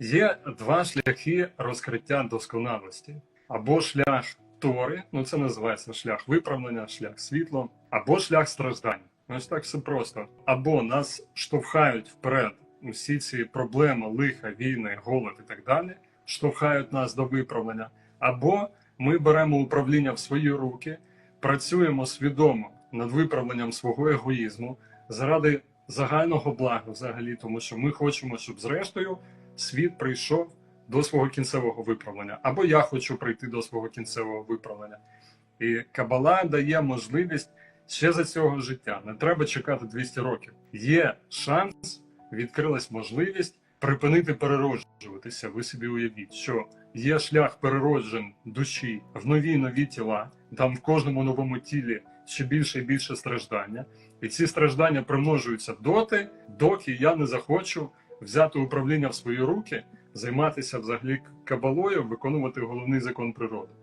Є два шляхи розкриття досконалості: або шлях Тори, ну це називається шлях виправлення, шлях світло, або шлях страждання. Ну, Ось так все просто. Або нас штовхають вперед усі ці проблеми, лиха, війни, голод і так далі, штовхають нас до виправлення, або ми беремо управління в свої руки, працюємо свідомо над виправленням свого егоїзму заради загального блага, взагалі, тому що ми хочемо, щоб зрештою світ прийшов до свого кінцевого виправлення, або я хочу прийти до свого кінцевого виправлення. І Кабала дає можливість ще за цього життя. Не треба чекати 200 років. Є шанс, відкрилась можливість припинити перероджуватися. Ви собі уявіть, що є шлях перероджень душі в нові нові тіла. Там в кожному новому тілі ще більше і більше страждання, і ці страждання примножуються доти, доки я не захочу взяти управління в свої руки, займатися взагалі кабалою, виконувати головний закон природи.